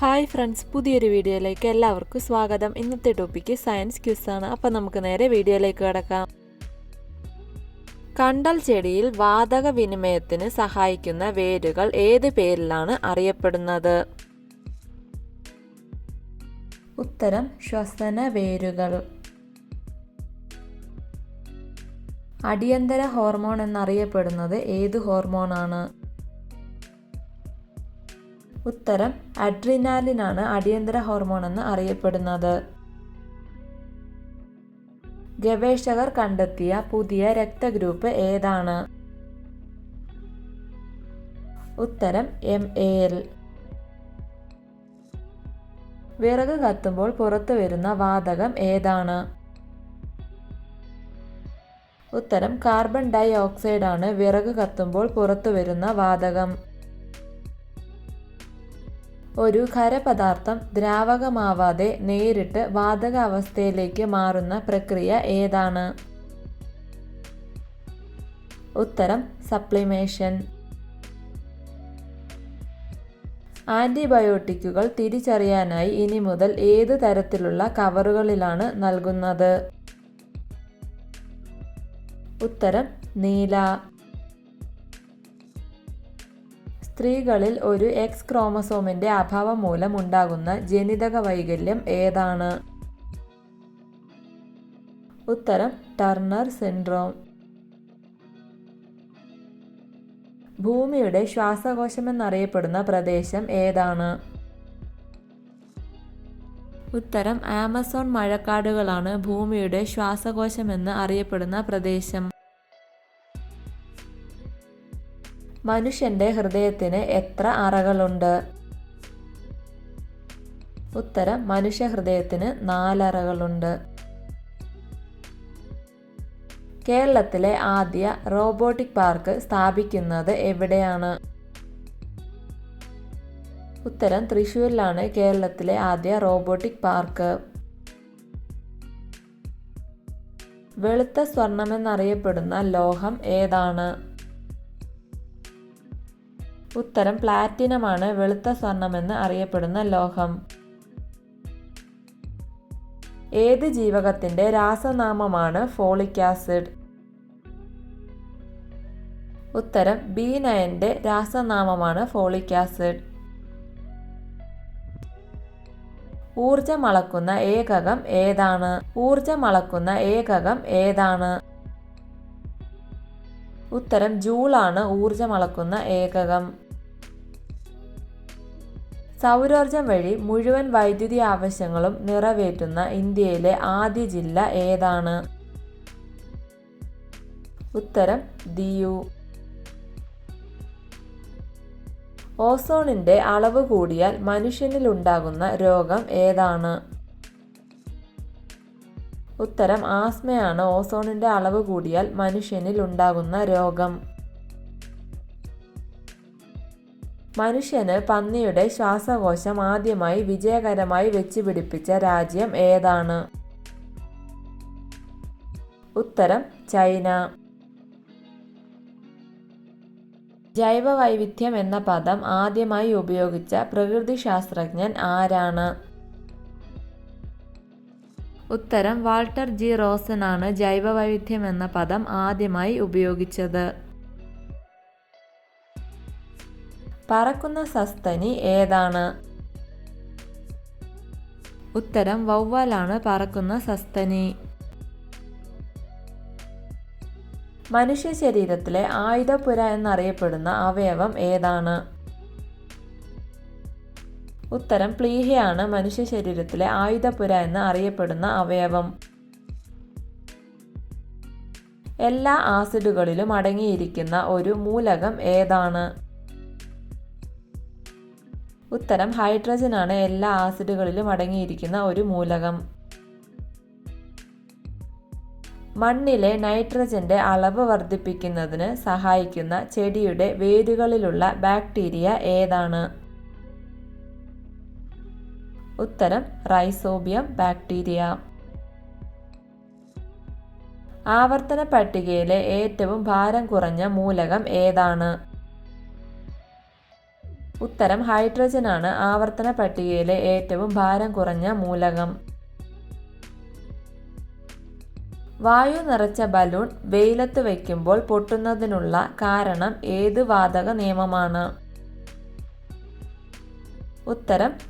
Hi friends പുതിയൊരു വീഡിയോയിലേക്ക് എല്ലാവർക്കും സ്വാഗതം. ഇന്നത്തെ ടോപ്പിക്ക് സയൻസ് ക്യൂസ് ആണ്. അപ്പം നമുക്ക് നേരെ വീഡിയോയിലേക്ക് കിടക്കാം. കണ്ടൽ ചെടിയിൽ വാതക വിനിമയത്തിന് സഹായിക്കുന്ന വേരുകൾ ഏത് പേരിലാണ് അറിയപ്പെടുന്നത്? ഉത്തരം ശ്വസന വേരുകൾ. അടിയന്തര ഹോർമോൺ എന്നറിയപ്പെടുന്നത് ഏത് ഹോർമോണാണ് ഉത്തരം അഡ്രിനാലിനാണ് അടിയന്തര ഹോർമോൺ എന്ന് അറിയപ്പെടുന്നത്. ഗവേഷകർ കണ്ടെത്തിയ പുതിയ രക്തഗ്രൂപ്പ് ഏതാണ്? ഉത്തരം എം എ എൽ. വിറക് കത്തുമ്പോൾ പുറത്തു വരുന്ന വാതകം ഏതാണ്? ഉത്തരം കാർബൺ ഡൈ ഓക്സൈഡ് ആണ് വിറക് കത്തുമ്പോൾ പുറത്തു വരുന്ന വാതകം. ഒരു ഖരപദാർത്ഥം ദ്രാവകമാവാതെ നേരിട്ട് വാതകാവസ്ഥയിലേക്ക് മാറുന്ന പ്രക്രിയ ഏതാണ്? ഉത്തരം സപ്ലിമേഷൻ ആന്റിബയോട്ടിക്കുകൾ തിരിച്ചറിയാനായി ഇനി മുതൽ ഏത് തരത്തിലുള്ള കവറുകളിലാണ് നൽകുന്നത്? ഉത്തരം നീല. സ്ത്രീകളിൽ ഒരു എക്സ് ക്രോമസോമിന്റെ അഭാവം മൂലം ഉണ്ടാകുന്ന ജനിതക വൈകല്യം ഏതാണ്? ഉത്തരം ടർണർ സിൻഡ്രോം. ഭൂമിയുടെ ശ്വാസകോശം എന്നറിയപ്പെടുന്ന പ്രദേശം ഏതാണ്? ഉത്തരം ആമസോൺ മഴക്കാടുകളാണ് ഭൂമിയുടെ ശ്വാസകോശമെന്ന് അറിയപ്പെടുന്ന പ്രദേശം. മനുഷ്യന്റെ ഹൃദയത്തിന് എത്ര അറകളുണ്ട്? ഉത്തരം മനുഷ്യ ഹൃദയത്തിന് നാലറകളുണ്ട്. കേരളത്തിലെ ആദ്യ റോബോട്ടിക് പാർക്ക് സ്ഥാപിക്കുന്നത് എവിടെയാണ്? ഉത്തരം തൃശ്ശൂരിലാണ് കേരളത്തിലെ ആദ്യ റോബോട്ടിക് പാർക്ക്. വെളുത്ത സ്വർണമെന്നറിയപ്പെടുന്ന ലോഹം ഏതാണ്? ഉത്തരം പ്ലാറ്റിനമാണ് വെളുത്ത സ്വർണമെന്ന് അറിയപ്പെടുന്ന ലോഹം. ഏത് ജീവകത്തിന്റെ രാസനാമമാണ് ഫോളിക് ആസിഡ്? ഉത്തരം ബി നയന്റെ രാസനാമമാണ് ഫോളിക് ആസിഡ്. ഊർജം അളക്കുന്ന ഏകകം ഏതാണ്? ഊർജം അളക്കുന്ന ഏകകം ഏതാണ്? ഉത്തരം ജൂളാണ് ഊർജം അളക്കുന്ന ഏകകം. സൗരോർജം വഴി മുഴുവൻ വൈദ്യുതി ആവശ്യങ്ങളും നിറവേറ്റുന്ന ഇന്ത്യയിലെ ആദ്യ ജില്ല ഏതാണ്? ഉത്തരം ദിയു. ഓസോണിന്റെ അളവ് കൂടിയാൽ മനുഷ്യനിലുണ്ടാകുന്ന രോഗം ഏതാണ്? ഉത്തരം ആസ്മയാണ്. ഓസോണിന്റെ അളവ് കൂടിയാൽ മനുഷ്യനിൽ ഉണ്ടാകുന്ന രോഗം. മനുഷ്യന് പന്നിയുടെ ശ്വാസകോശം ആദ്യമായി വിജയകരമായി വെച്ചുപിടിപ്പിച്ച രാജ്യം ഏതാണ്? ഉത്തരം ചൈന. ജൈവവൈവിധ്യം എന്ന പദം ആദ്യമായി ഉപയോഗിച്ച പ്രകൃതിശാസ്ത്രജ്ഞൻ ആരാണ്? ഉത്തരം വാൾട്ടർ ജി റോസനാണ് ജൈവവൈവിധ്യം എന്ന പദം ആദ്യമായി ഉപയോഗിച്ചത്. പറക്കുന്ന സസ്തനി ഏതാണ്? ഉത്തരം വവ്വാലാണ് പറക്കുന്ന സസ്തനി. മനുഷ്യ ശരീരത്തിലെ ആയുധപുര എന്നറിയപ്പെടുന്ന അവയവം ഏതാണ്? ഉത്തരം പ്ലീഹയാണ് മനുഷ്യ ശരീരത്തിലെ ആയുധപുര എന്ന് അറിയപ്പെടുന്ന അവയവം. എല്ലാ ആസിഡുകളിലും അടങ്ങിയിരിക്കുന്ന ഒരു മൂലകം ഏതാണ്? ഉത്തരം ഹൈഡ്രജൻ ആണ് എല്ലാ ആസിഡുകളിലും അടങ്ങിയിരിക്കുന്ന ഒരു മൂലകം. മണ്ണിലെ നൈട്രജന്റെ അളവ് വർദ്ധിപ്പിക്കുന്നതിന് സഹായിക്കുന്ന ചെടിയുടെ വേരുകളിലുള്ള ബാക്ടീരിയ ഏതാണ്? ഉത്തരം റൈസോബിയം ബാക്ടീരിയ. ആവർത്തന പട്ടികയിലെ ഏറ്റവും ഭാരം കുറഞ്ഞ മൂലകം ഏതാണ്? ഉത്തരം ഹൈഡ്രജൻ ആണ്. ആവർത്തന പട്ടികയിലെ ഏറ്റവും ഭാരം കുറഞ്ഞ മൂലകം. വായു നിറച്ച ബലൂൺ വെയിലത്ത് വയ്ക്കുമ്പോൾ പൊട്ടുന്നതിനുള്ള കാരണം ഏത് വാതക നിയമമാണ്? ഉത്തരം